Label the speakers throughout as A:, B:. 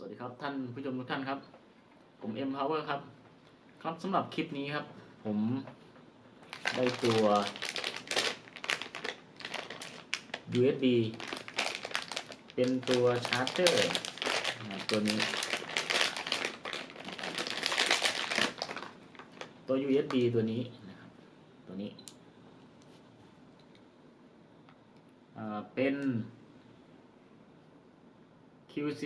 A: สวัสดีครับท่านผู้ชมทุกท่านครับ ผมเอ็มพาวเวอร์ครับ ครับสำหรับคลิปนี้ครับ ผมได้ตัว USB เป็นตัวชาร์จเจอร์ตัวนี้ ตัว USB ตัวนี้นะครับตัวนี้เป็น QC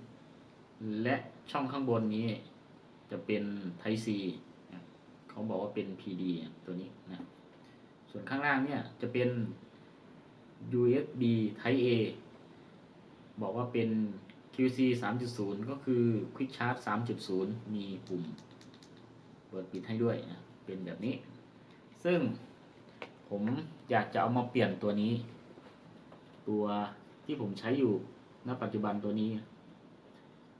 A: 3.0 และช่องข้างบนนี้จะเป็น Type C เขาบอกว่าเป็น PD ตัวนี้นะ ส่วนข้างล่างเนี่ยจะเป็น USB Type A บอกว่าเป็น QC 3.0 ก็คือ Quick Charge 3.0 มีปุ่มเปิดปิดให้ด้วยนะเป็นแบบนี้ ซึ่งผมอยากจะเอามาเปลี่ยนตัวนี้ ตัวที่ผมใช้อยู่ ณปัจจุบันตัวนี้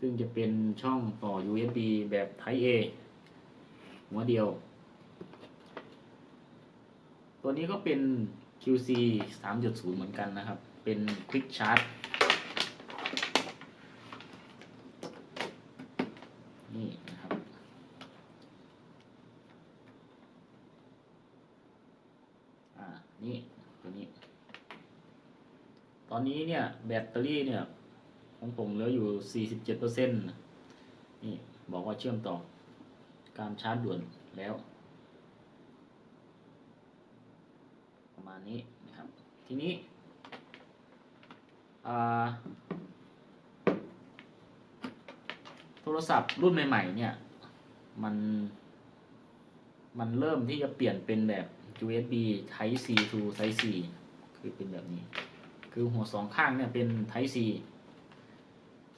A: ซึ่งจะเป็นช่องต่อ USB แบบ Type A หัวเดียว ตัวนี้ก็เป็น QC 3.0 เหมือนกันนะครับ เป็น Quick Charge นี่นะครับ อ่า นี่ ตัวนี้ ตอนนี้เนี่ยแบตเตอรี่เนี่ยของผมเหลืออยู่ 47%นี่บอกว่าเชื่อมต่อการชาร์จด่วนแล้ว ประมาณนี้นะครับ ทีนี้โทรศัพท์รุ่นใหม่ๆเนี่ย มัน มันเริ่มที่จะเปลี่ยนเป็นแบบ USB Type C to Type C คือเป็นแบบนี้ คือหัวสองข้างเนี่ยเป็น Type C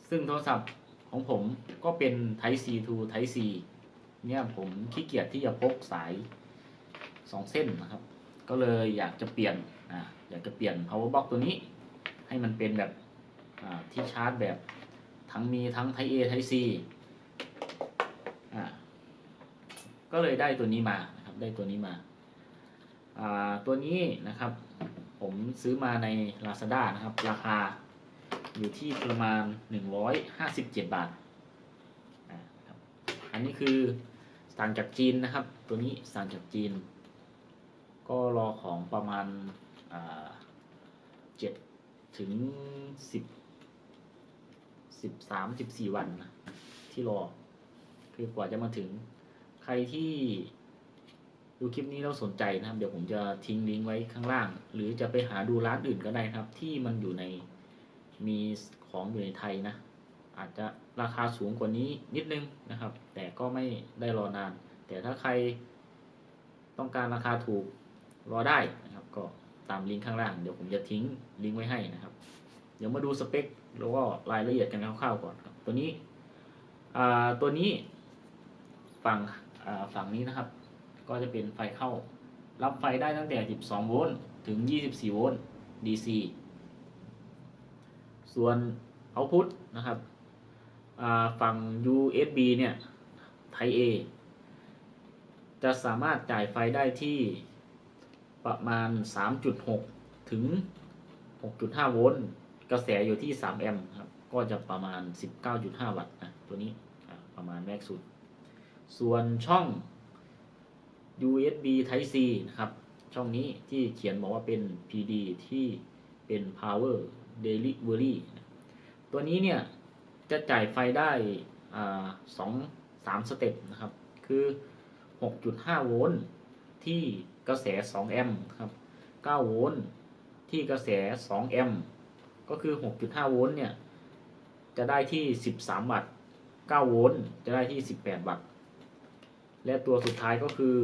A: ซึ่งโทรศัพท์ของผมก็เป็น Type C to Type C เนี่ยผมขี้เกียจที่จะพกสายสองเส้นนะครับ ก็เลยอยากจะเปลี่ยนอ่าอยากจะเปลี่ยน power box ตัวนี้ ให้มันเป็นแบบอ่าที่ชาร์จแบบทั้งมีทั้ง Type A Type C อ่าก็เลยได้ตัวนี้มานะครับ ได้ตัวนี้มาอ่าตัวนี้นะครับ ผมซื้อมาใน Lazada นะครับ ราคาอยู่ที่ประมาณ 157 บาทอันนี้คือสั่งจากจีนนะครับ ตัวนี้สั่งจากจีน ก็รอของประมาณเจ็ดถึงสิบสิบสามสิบสี่วันนะที่รอ คือกว่าจะมาถึงใครที่ ดูคลิปนี้แล้วสนใจนะครับ เดี๋ยวผมจะทิ้งลิงก์ไว้ข้างล่าง หรือจะไปหาดูร้านอื่นก็ได้ครับ ที่มันอยู่ในมีของอยู่ในไทยนะ อาจจะราคาสูงกว่านี้นิดนึงนะครับ แต่ก็ไม่ได้รอนาน แต่ถ้าใครต้องการราคาถูกรอได้นะครับ ก็ตามลิงก์ข้างล่างเดี๋ยวผมจะทิ้งลิงก์ไว้ให้นะครับ เดี๋ยวมาดูสเปคแล้วก็รายละเอียดกันคร่าวๆก่อนครับตัวนี้อ่าตัวนี้ฝั่งอ่าฝั่งนี้นะครับ ก็จะเป็นไฟเข้า รับไฟได้ตั้งแต่ 12 โวลต์ถึง 24 โวลต์ DC ส่วนเอาพุทนะครับฝั่ง USB เนี่ย Type A จะสามารถจ่ายไฟได้ที่ประมาณ 3.6 ถึง 6.5 โวลต์ กระแสอยู่ที่ 3 แอมป์ครับ ก็จะประมาณ 19.5 วัตต์นะตัวนี้ประมาณแม็กสุด ส่วนช่อง USB Type C นะครับ ช่องนี้ที่เขียนบอกว่าเป็น PD ที่เป็น Power Delivery ตัวนี้เนี่ย จะจ่ายไฟได้สองสามสเต็ปนะครับ คือ 6.5 โวลต์ที่กระแส 2 แอมป์ครับ 9 โวลต์ที่กระแส 2 แอมป์ก็คือ 6.5 โวลต์เนี่ย จะได้ที่ 13 วัตต์ 9 โวลต์จะได้ที่ 18 วัตต์ และตัวสุดท้ายก็คือ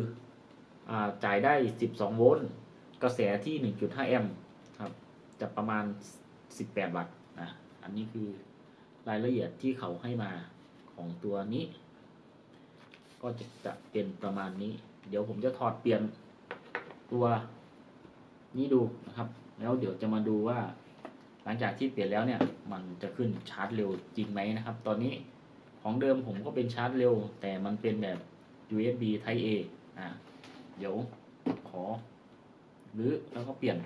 A: อจ่ายได้ 12 โวลต์ กระแสที่ 1.5 แอมป์ครับ จะประมาณ 18 วัตต์อะอันนี้คือรายละเอียดที่เขาให้มาของตัวนี้ ก็จะจะเป็นประมาณนี้ เดี๋ยวผมจะถอดเปลี่ยนตัวนี้ดูนะครับ แล้วเดี๋ยวจะมาดูว่า หลังจากที่เปลี่ยนแล้วเนี่ย มันจะขึ้นชาร์จเร็วจริงไหมนะครับ ตอนนี้ของเดิมผมก็เป็นชาร์จเร็ว แต่มันเป็นแบบ USB Type A อ่าเดี๋ยวขอหรือแล้วก็เปลี่ยน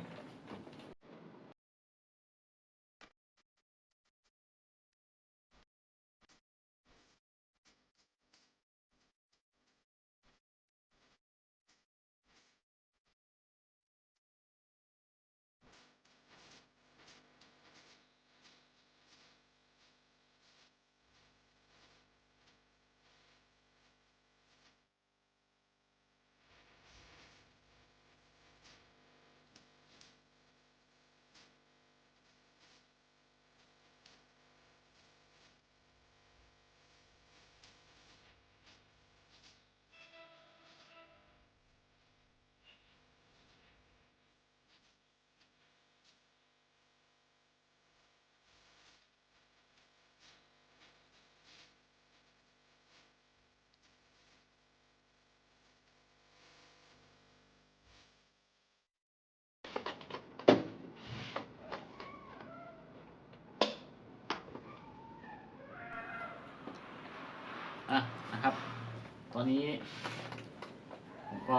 A: ะนะครับ ตอนนี้ผมก็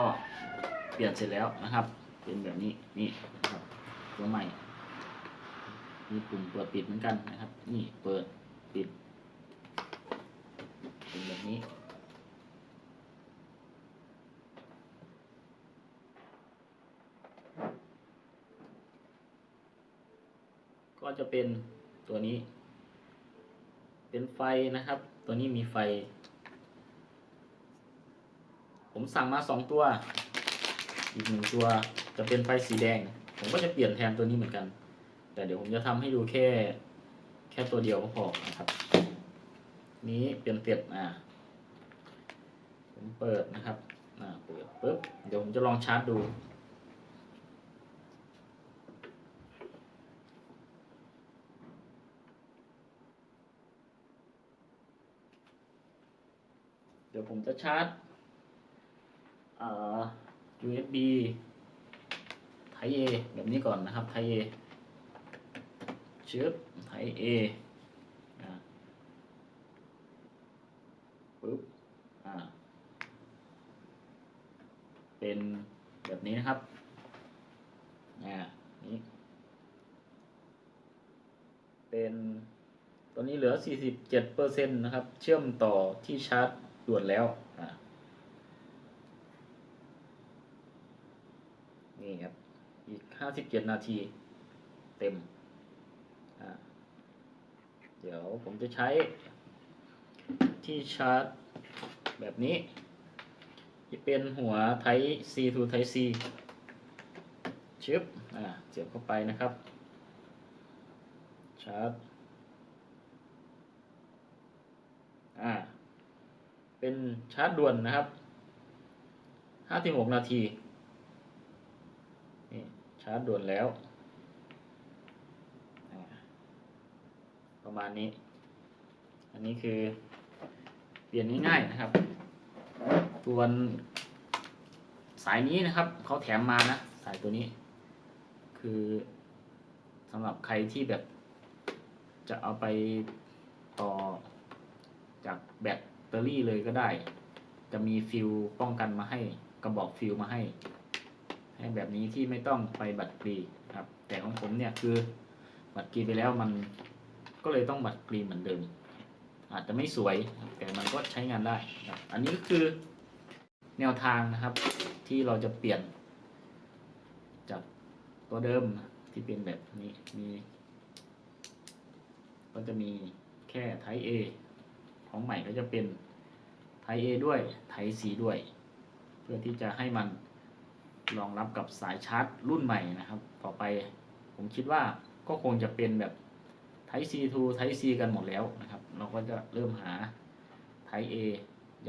A: เปลี่ยนเสร็จแล้วนะครับ เป็นแบบนี้นี่นะครับตัวใหม่มีปุ่มเปิดปิดเหมือนกันนะครับ นี่เปิดปิดเป็นแบบนี้ก็จะเป็นตัวนี้ เป็นไฟนะครับ ตัวนี้มีไฟ ผมสั่งมาสองตัว อีกหนึ่งตัวจะเป็นไฟสีแดง ผมก็จะเปลี่ยนแทนตัวนี้เหมือนกัน แต่เดี๋ยวผมจะทำให้ดูแค่ แค่ตัวเดียวก็พอนะครับ นี้เปลี่ยนเสร็จอ่าผมเปิดนะครับ อ่าเปิดปุ๊บเดี๋ยวผมจะลองชาร์จดู ดี๋ยวผมจะชาร์จ USB Type A แบบนี้ก่อนนะครับ Type A ชึบ Type A ปึ๊บเป็นแบบนี้นะครับอ่านี้เป็นตัวนี้เหลือ 47%นะครับ เชื่อมต่อที่ชาร์จ ด่วนแล้วนี่ครับ อีก57นาที เต็ม เดี๋ยวผมจะใช้ที่ชาร์จแบบนี้ที่เป็นหัว Type C to Type C ชึบอ่าเสียบเข้าไปนะครับ ชาร์จ อ่า เป็นชาร์จด่วนนะครับ56นาที นี่ชาร์จด่วนแล้ว ประมาณนี้ อันนี้คือเปลี่ยนง่ายๆนะครับ ส่วนสายนี้นะครับ เขาแถมมานะ สายตัวนี้ คือสำหรับใครที่แบบจะเอาไปต่อจากแบต ตอรี่เลยก็ได้ จะมีฟิลป้องกันมาให้กระบอกฟิลมาให้ ให้แบบนี้ที่ไม่ต้องไปบัตรกรีครับ แต่ของผมเนี่ยคือบัตรกรีไปแล้วมันก็เลยต้องบัตรกรีเหมือนเดิม อาจจะไม่สวยแต่มันก็ใช้งานได้ครับอันนี้ก็คือแนวทางนะครับที่เราจะเปลี่ยน จากตัวเดิมที่เป็นแบบนี้มีก็จะมีแค่ไท A ของใหม่ก็จะเป็น ไท A ด้วยไท C ด้วย เพื่อที่จะให้มันรองรับกับสายชาร์จรุ่นใหม่นะครับ ต่อไปผมคิดว่าก็คงจะเป็นแบบ Type C to Type C กันหมดแล้วนะครับ เราก็จะเริ่มหา Type A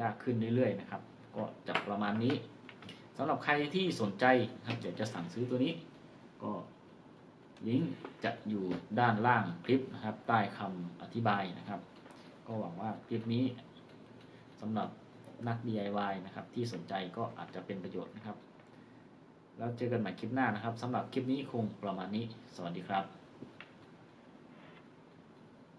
A: ยากขึ้นเรื่อยๆนะครับ ก็จะประมาณนี้สำหรับใครที่สนใจนะครับอยากจะสั่งซื้อตัวนี้ ก็ลิงก์จะอยู่ด้านล่างคลิปนะครับ ใต้คำอธิบายนะครับ ก็หวังว่าคลิปนี้ สำหรับนัก DIY นะครับ ที่สนใจก็อาจจะเป็นประโยชน์นะครับ แล้วเจอกันใหม่คลิปหน้านะครับสำหรับคลิปนี้คงประมาณนี้ สวัสดีครับ